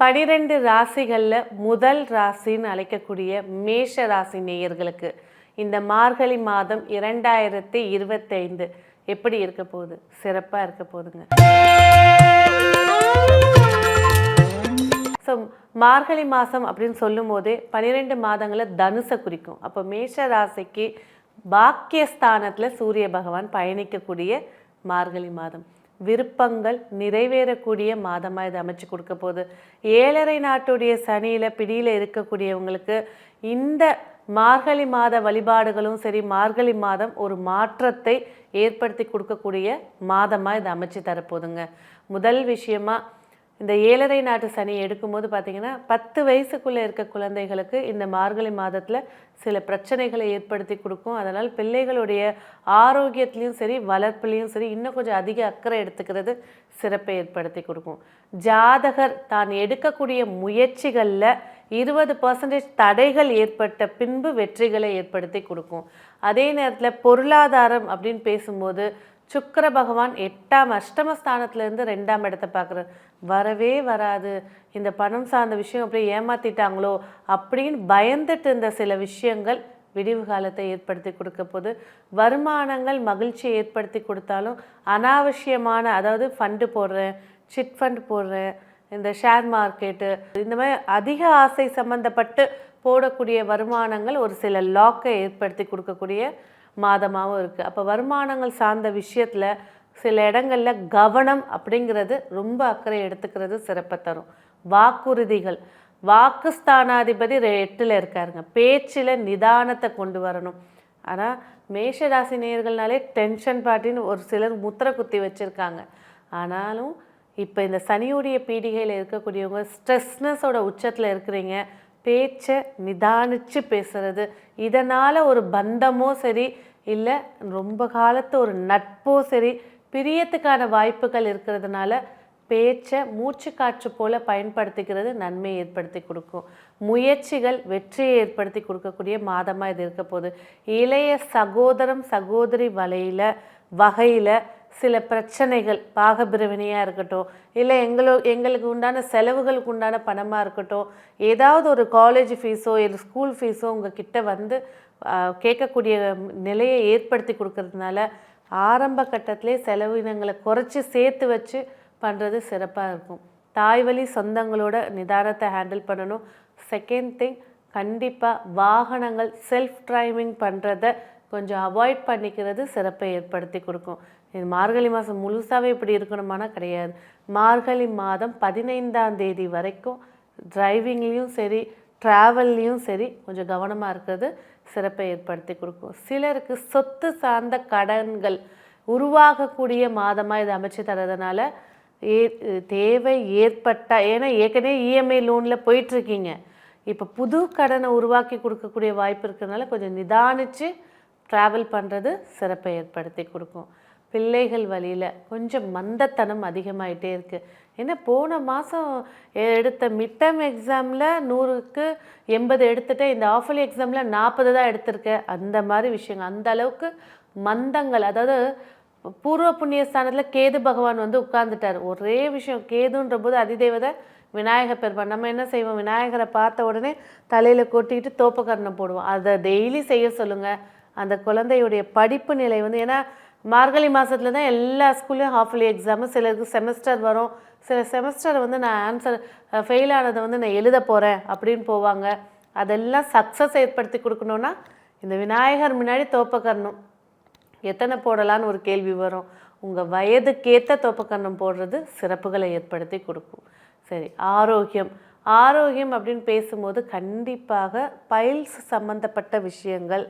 பனிரெண்டு ராசிகளில் முதல் ராசின்னு அழைக்கக்கூடிய மேஷ ராசி நேயர்களுக்கு இந்த மார்கழி மாதம் இரண்டாயிரத்தி இருபத்தைந்து எப்படி இருக்க போகுது? சிறப்பாக இருக்க போகுதுங்க. ஸோ மார்கழி மாதம் அப்படின்னு சொல்லும் போதே பன்னிரெண்டு மாதங்களை தனுசை குறிக்கும். அப்போ மேஷ ராசிக்கு பாக்கியஸ்தானத்தில் சூரிய பகவான் பயணிக்கக்கூடிய மார்கழி மாதம். விருப்பங்கள் நிறைவேறக்கூடிய மாதமாக இதை அமைச்சு கொடுக்க போகுது. ஏழரை நாட்டுடைய சனியில் பிடியில் இருக்கக்கூடியவங்களுக்கு இந்த மார்கழி மாத வழிபாடுகளும் சரி மார்கழி மாதம் ஒரு மாற்றத்தை ஏற்படுத்தி கொடுக்கக்கூடிய மாதமாக இதை அமைச்சு தரப்போகுதுங்க. முதல் விஷயமாக இந்த ஏழரை நாட்டு சனி எடுக்கும்போது பார்த்தீங்கன்னா பத்து வயசுக்குள்ளே இருக்க குழந்தைகளுக்கு இந்த மார்கழி மாதத்தில் சில பிரச்சனைகளை ஏற்படுத்தி கொடுக்கும். அதனால் பிள்ளைகளுடைய ஆரோக்கியத்துலேயும் சரி வளர்ப்புலேயும் சரி இன்னும் கொஞ்சம் அதிக அக்கறை எடுத்துக்கிறது சிறப்பை ஏற்படுத்தி கொடுக்கும். ஜாதகர் தான் எடுக்கக்கூடிய முயற்சிகளில் இருபது பர்சன்டேஜ் தடைகள் ஏற்பட்ட பின்பு வெற்றிகளை ஏற்படுத்தி கொடுக்கும். அதே நேரத்தில் பொருளாதாரம் அப்படின்னு பேசும்போது சுக்கர பகவான் எட்டாம் அஷ்டமஸ்தானத்துலேருந்து ரெண்டாம் இடத்தை பார்க்குறாரு. வரவே வராது. இந்த பணம் சார்ந்த விஷயம் அப்படியே ஏமாத்திட்டாங்களோ அப்படின்னு பயந்துட்டு இருந்த சில விஷயங்கள் விடிவு காலத்தை ஏற்படுத்தி கொடுக்க போது வருமானங்கள் மகிழ்ச்சியை ஏற்படுத்தி கொடுத்தாலும் அனாவசியமான அதாவது ஃபண்டு போடுறேன் சிட் ஃபண்ட் போடுறேன் இந்த ஷேர் மார்க்கெட்டு இந்த மாதிரி அதிக ஆசை சம்மந்தப்பட்டு போடக்கூடிய வருமானங்கள் ஒரு சில லாக்கை ஏற்படுத்தி கொடுக்கக்கூடிய மாதமாகவும் இருக்குது அப்போ வருமானங்கள் சார்ந்த விஷயத்தில் சில இடங்களில் கவனம் அப்படிங்கிறது ரொம்ப அக்கறை எடுத்துக்கிறது சிறப்பை தரும். வாக்குறுதிகள். வாக்குஸ்தானாதிபதி ஸ்தானாதிபதி எட்டில் இருக்காருங்க. பேச்சில் நிதானத்தை கொண்டு வரணும். ஆனால் மேஷராசி நேயர்கள்னாலே டென்ஷன் பாட்டின்னு ஒரு சிலர் முத்திரை குத்தி வச்சுருக்காங்க. ஆனாலும் இப்போ இந்த சனியுடைய பீடிகையில் இருக்கக்கூடியவங்க ஸ்ட்ரெஸ்னஸோட உச்சத்தில் இருக்கிறீங்க. பேச்சை நிதானிச்சு பேசுறது. இதனால் ஒரு பந்தமோ சரி இல்லை ரொம்ப காலத்து ஒரு நட்போ சரி பிரியத்துக்கான வாய்ப்புகள் இருக்கிறதுனால பேச்சை மூச்சு காற்று போல பயன்படுத்திக்கிறது நன்மையை ஏற்படுத்தி கொடுக்கும். முயற்சிகள் வெற்றியை ஏற்படுத்தி கொடுக்கக்கூடிய மாதமாக இது இருக்க போகுது. இளைய சகோதரம் சகோதரி வலையில் வகையில் சில பிரச்சனைகள் பாகபிரிவினையாக இருக்கட்டும் இல்லை எங்களோ எங்களுக்கு உண்டான செலவுகளுக்கு உண்டான பணமாக இருக்கட்டும் ஏதாவது ஒரு காலேஜ் ஃபீஸோ இல்லை ஸ்கூல் ஃபீஸோ உங்கள் கிட்ட வந்து கேட்கக்கூடிய நிலையை ஏற்படுத்தி கொடுக்கறதுனால ஆரம்ப கட்டத்திலே செலவினங்களை குறைச்சி சேர்த்து வச்சு பண்ணுறது சிறப்பாக இருக்கும். தாய் வழி சொந்தங்களோட நிதானத்தை ஹேண்டில் பண்ணணும். செகண்ட் திங் கண்டிப்பாக வாகனங்கள் செல்ஃப் டிரைவிங் பண்ணுறத கொஞ்சம் அவாய்ட் பண்ணிக்கிறது சிறப்பை ஏற்படுத்தி கொடுக்கும். இது மார்கழி மாதம் முழுசாகவே இப்படி இருக்கணுமானா கிடையாது. மார்கழி மாதம் பதினைந்தாம் தேதி வரைக்கும் டிரைவிங்லேயும் சரி ட்ராவல்லையும் சரி கொஞ்சம் கவனமாக இருக்கிறது சிறப்பை ஏற்படுத்தி கொடுக்கும். சிலருக்கு சொத்து சார்ந்த கடன்கள் உருவாகக்கூடிய மாதமாக இது அமைச்சு தரதுனால ஏ தேவை ஏற்பட்டால் ஏன்னா ஏற்கனவே இஎம்ஐ லோனில் போயிட்டுருக்கீங்க. இப்போ புது கடனை உருவாக்கி கொடுக்கக்கூடிய வாய்ப்பு இருக்கிறதுனால கொஞ்சம் நிதானித்து ட்ராவல் பண்ணுறது சிறப்பை ஏற்படுத்தி கொடுக்கும். பிள்ளைகள் வழியில் கொஞ்சம் மந்தத்தனம் அதிகமாகிட்டே இருக்குது ஏன்னா போன மாதம் எடுத்த மிட்டம் எக்ஸாமில் நூறுக்கு எண்பது எடுத்துட்டேன். இந்த ஆஃபலி எக்ஸாமில் நாற்பது தான் எடுத்திருக்கேன். அந்த மாதிரி விஷயங்கள். அந்த அளவுக்கு மந்தங்கள். அதாவது பூர்வ புண்ணிய ஸ்தானத்தில் கேது பகவான் வந்து உட்கார்ந்துட்டார். ஒரே விஷயம் கேதுன்ற போது அதிதேவதை விநாயகர் பெருமான். நம்ம என்ன செய்வோம்? விநாயகரை பார்த்த உடனே தலையில் கொட்டிக்கிட்டு தோப்பக்கரணம் போடுவோம். அதை டெய்லி செய்ய சொல்லுங்கள் அந்த குழந்தையுடைய படிப்பு நிலை வந்து ஏன்னா மார்கழி மாதத்துல தான் எல்லா ஸ்கூல்லையும் இயர்லி எக்ஸாமு சிலருக்கு செமஸ்டர் வரும். சில செமஸ்டர் வந்து நான் ஆன்சர் ஃபெயில் ஆனதை வந்து நான் எழுத போகிறேன் அப்படின்னு போவாங்க. அதெல்லாம் சக்ஸஸ் ஏற்படுத்தி கொடுக்கணுன்னா இந்த விநாயகர் முன்னாடி தோப்பக்கரணும் எத்தனை போடலான்னு ஒரு கேள்வி வரும். உங்கள் வயதுக்கேற்ற தோப்பக்கரணம் போடுறது சிறப்புகளை ஏற்படுத்தி கொடுக்கும். சரி ஆரோக்கியம். ஆரோக்கியம் அப்படின்னு பேசும்போது கண்டிப்பாக பைல்ஸ் சம்மந்தப்பட்ட விஷயங்கள்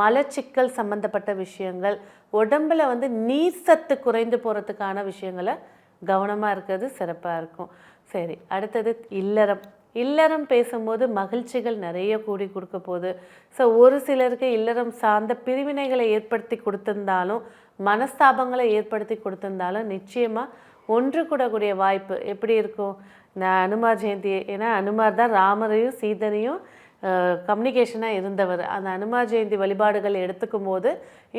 மலச்சிக்கல் சம்மந்தப்பட்ட விஷயங்கள் உடம்புல வந்து நீர் சத்து குறைந்து போகிறதுக்கான விஷயங்களை கவனமாக இருக்கிறது சிறப்பாக இருக்கும். சரி அடுத்தது இல்லறம். இல்லறம் பேசும்போது மகிழ்ச்சிகள் நிறைய கூடி கொடுக்க போகுது. ஸோ ஒரு சிலருக்கு இல்லறம் சார்ந்த பிரிவினைகளை ஏற்படுத்தி கொடுத்திருந்தாலும் மனஸ்தாபங்களை ஏற்படுத்தி கொடுத்திருந்தாலும் நிச்சயமாக ஒன்று கூடக்கூடிய வாய்ப்பு எப்படி இருக்கும்? நான் அனுமார் ஜெயந்தி ஏன்னா அனுமார் தான் ராமரையும் சீதனையும் கம்யூனிகேஷனாக இருந்தவர். அந்த அனுமா ஜெயந்தி வழிபாடுகள் எடுத்துக்கும் போது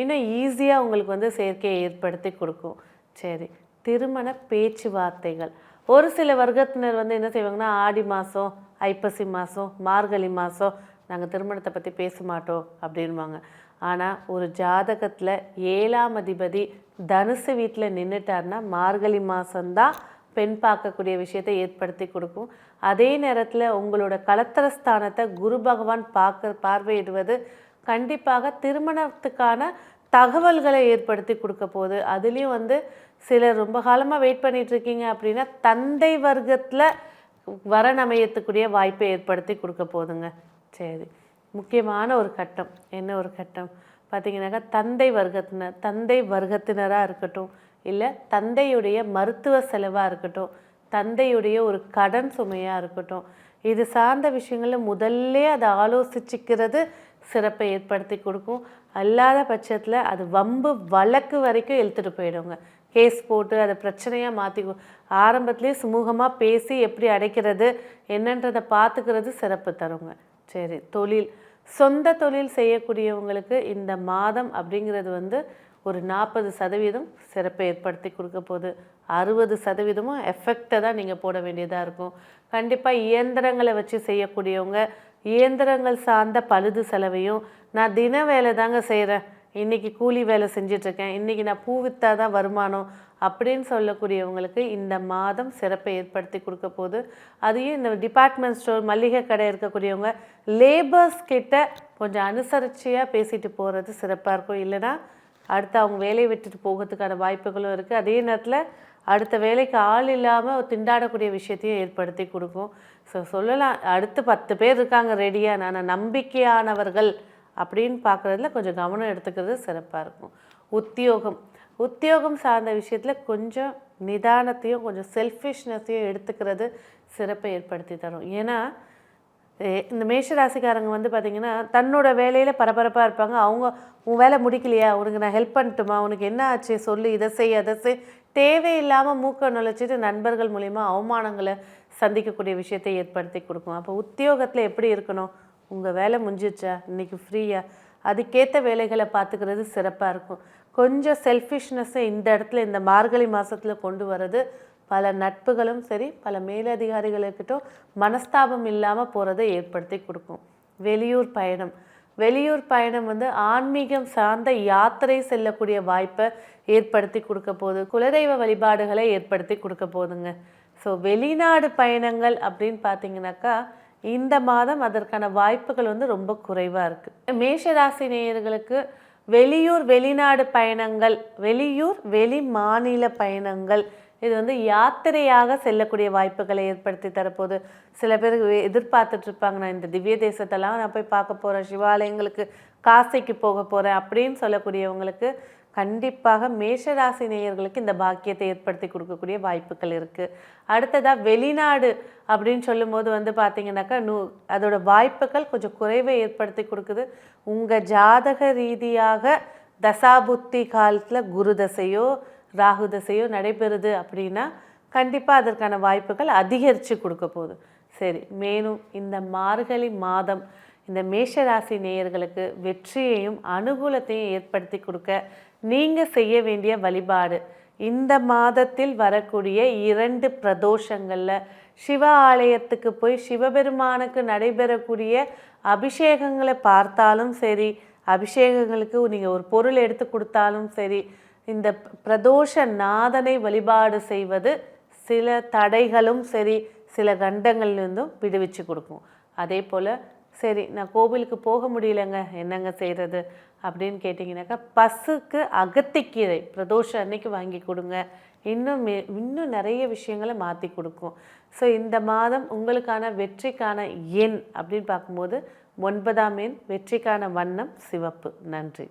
இன்னும் ஈஸியாக உங்களுக்கு வந்து சேர்க்கையை ஏற்படுத்தி கொடுக்கும். சரி திருமண பேச்சுவார்த்தைகள். ஒரு சில வர்க்கத்தினர் வந்து என்ன செய்வாங்கன்னா ஆடி மாதம் ஐப்பசி மாதம் மார்கழி மாதம் நாங்கள் திருமணத்தை பற்றி பேச மாட்டோம் அப்படின்வாங்க ஆனால் ஒரு ஜாதகத்தில் ஏழாம் அதிபதி தனுசு வீட்டில் நின்றுட்டாருன்னா மார்கழி மாதம்தான் பெண் பார்க்கக்கூடிய விஷயத்தை ஏற்படுத்தி கொடுக்கும். அதே நேரத்தில் உங்களோட கலத்தரஸ்தானத்தை குரு பகவான் பார்க்க பார்வையிடுவது கண்டிப்பாக திருமணத்துக்கான தகவல்களை ஏற்படுத்தி கொடுக்க போகுது. அதுலேயும் வந்து சிலர் ரொம்ப காலமாக வெயிட் பண்ணிகிட்ருக்கீங்க அப்படின்னா தந்தை வர்க்கத்தில் வரன் அமையத்துக்குரிய வாய்ப்பை ஏற்படுத்தி கொடுக்க போதுங்க சரி முக்கியமான ஒரு கட்டம். என்ன ஒரு கட்டம்? பார்த்தீங்கன்னாக்கா தந்தை வர்க்கத்தினர் தந்தை வர்க்கத்தினராக இருக்கட்டும் இல்லை தந்தையுடைய மருத்துவ செலவாக இருக்கட்டும் தந்தையுடைய ஒரு கடன் சுமையாக இருக்கட்டும். இது சார்ந்த விஷயங்களில் முதல்ல அதை ஆலோசிச்சுக்கிறது சிறப்பை ஏற்படுத்தி கொடுக்கும். அல்லாத பட்சத்தில் அது வம்பு வழக்கு வரைக்கும் இழுத்துட்டு போயிடுங்க. கேஸ் போட்டு அதை பிரச்சனையாக மாற்றி ஆரம்பத்துலேயே சுமூகமாக பேசி எப்படி அடைக்கிறது என்னன்றதை பார்த்துக்கிறது சிறப்பு தருங்க. சரி தொழில். சொந்த தொழில் செய்யக்கூடியவங்களுக்கு இந்த மாதம் அப்படிங்கிறது வந்து ஒரு நாற்பது சதவீதம் சிறப்பை ஏற்படுத்தி கொடுக்க போகுது. அறுபது சதவீதமும் எஃபெக்டை தான் நீங்கள் போட வேண்டியதாக இருக்கும். கண்டிப்பாக இயந்திரங்களை வச்சு செய்யக்கூடியவங்க இயந்திரங்கள் சார்ந்த பழுது செலவையும் நான் தின வேலை தாங்க செய்கிறேன் இன்றைக்கி கூலி வேலை செஞ்சிட்ருக்கேன். இன்றைக்கி நான் பூ விற்றா தான் வருமானம் அப்படின்னு சொல்லக்கூடியவங்களுக்கு இந்த மாதம் சிறப்பை ஏற்படுத்தி கொடுக்க போகுது. அதையும் இந்த டிபார்ட்மெண்ட் ஸ்டோர் மளிகை கடை இருக்கக்கூடியவங்க லேபர்ஸ் கிட்ட கொஞ்சம் அனுசரிச்சியாக பேசிட்டு போகிறது சிறப்பாக இருக்கும். இல்லைன்னா அடுத்து அவங்க வேலையை விட்டுட்டு போகிறதுக்கான வாய்ப்புகளும் இருக்குது. அதே நேரத்தில் அடுத்த வேலைக்கு ஆள் இல்லாமல் திண்டாடக்கூடிய விஷயத்தையும் ஏற்படுத்தி கொடுக்கும். ஸோ சொல்லலாம் அடுத்து பத்து பேர் இருக்காங்க ரெடியாக நான் நம்பிக்கையானவர்கள் அப்படின்னு பார்க்குறதுல கொஞ்சம் கவனம் எடுத்துக்கிறது சிறப்பாக இருக்கும். உத்தியோகம். உத்தியோகம் சார்ந்த விஷயத்தில் கொஞ்சம் நிதானத்தையும் கொஞ்சம் செல்ஃபிஷ்னஸையும் எடுத்துக்கிறது சிறப்பை ஏற்படுத்தி தரும். ஏன்னா இந்த மேஷ ராசிக்காரங்க வந்து பார்த்திங்கன்னா தன்னோட வேலையில் பரபரப்பாக இருப்பாங்க. அவங்க உன் வேலை முடிக்கலையா? உனக்கு நான் ஹெல்ப் பண்ணட்டுமா? உனக்கு என்ன ஆச்சு? சொல்லு இதை செய் அதை செய். தேவையில்லாமல் மூக்க நுழைச்சிட்டு நண்பர்கள் மூலிமா அவமானங்களை சந்திக்கக்கூடிய விஷயத்தை ஏற்படுத்தி கொடுக்கும். அப்போ உத்தியோகத்தில் எப்படி இருக்கணும்? உங்கள் வேலை முடிஞ்சிச்சா இன்றைக்கி ஃப்ரீயா அதுக்கேற்ற வேலைகளை பார்த்துக்கிறது சிறப்பாக இருக்கும். கொஞ்சம் செல்ஃபிஷ்னஸ்ஸை இந்த இடத்துல இந்த மார்கழி மாதத்தில் கொண்டு வர்றது பல நட்புகளும் சரி பல மேலதிகாரிகளுக்கிட்டும் மனஸ்தாபம் இல்லாமல் போகிறதை ஏற்படுத்தி கொடுக்கும். வெளியூர் பயணம். வெளியூர் பயணம் வந்து ஆன்மீகம் சார்ந்த யாத்திரை செல்லக்கூடிய வாய்ப்பை ஏற்படுத்தி கொடுக்க போகுது. குலதெய்வ வழிபாடுகளை ஏற்படுத்தி கொடுக்க போகுதுங்க. ஸோ வெளிநாடு பயணங்கள் அப்படின்னு பார்த்தீங்கன்னாக்கா இந்த மாதம் அதற்கான வாய்ப்புகள் வந்து ரொம்ப குறைவாக இருக்குது மேஷராசி நேயர்களுக்கு வெளியூர் வெளிநாடு பயணங்கள் வெளியூர் வெளி மாநில பயணங்கள் இது வந்து யாத்திரையாக செல்லக்கூடிய வாய்ப்புகளை ஏற்படுத்தி தரப்போது சில பேர் எதிர்பார்த்துட்டு இருப்பாங்க நான் இந்த திவ்ய தேசத்தெல்லாம் நான் போய் பார்க்க போகிறேன் சிவாலயங்களுக்கு காசிக்கு போக போகிறேன் அப்படின்னு சொல்லக்கூடியவங்களுக்கு கண்டிப்பாக மேஷராசி நேயர்களுக்கு இந்த பாக்கியத்தை ஏற்படுத்தி கொடுக்கக்கூடிய வாய்ப்புகள் இருக்குது அடுத்ததாக வெளிநாடு அப்படின்னு சொல்லும்போது வந்து பார்த்திங்கனாக்கா நூ அதோட வாய்ப்புகள் கொஞ்சம் குறைவை ஏற்படுத்தி கொடுக்குது. உங்கள் ஜாதக ரீதியாக தசாபுத்தி காலத்தில் குரு தசையோ ராகு தசையோ நடைபெறுது அப்படின்னா கண்டிப்பாக அதற்கான வாய்ப்புகள் அதிகரித்து கொடுக்க போகுது. சரி மேலும் இந்த மார்கழி மாதம் இந்த மேஷராசி நேயர்களுக்கு வெற்றியையும் அனுகூலத்தையும் ஏற்படுத்தி கொடுக்க நீங்கள் செய்ய வேண்டிய வழிபாடு. இந்த மாதத்தில் வரக்கூடிய இரண்டு பிரதோஷங்களில் சிவ ஆலயத்துக்கு போய் சிவபெருமானுக்கு நடைபெறக்கூடிய அபிஷேகங்களை பார்த்தாலும் சரி அபிஷேகங்களுக்கு நீங்கள் ஒரு பொருள் எடுத்து கொடுத்தாலும் சரி இந்த பிரதோஷ நாதனை வழிபாடு செய்வது சில தடைகளும் சரி சில கண்டங்கள்லேருந்தும் விடுவிச்சு கொடுக்கும். அதே போல் சரி நான் கோவிலுக்கு போக முடியலங்க என்னங்க செய்கிறது அப்படின்னு கேட்டிங்கனாக்கா பசுக்கு அகத்திக்கீரை பிரதோஷம் அன்னைக்கு வாங்கி கொடுங்க. இன்னும் மே- இன்னும் நிறைய விஷயங்களை மாற்றி கொடுக்கும். ஸோ இந்த மாதம் உங்களுக்கான வெற்றிக்கான எண் அப்படின்னு பார்க்கும்போது ஒன்பதாம் எண் வெற்றிக்கான வண்ணம் சிவப்பு. நன்றி.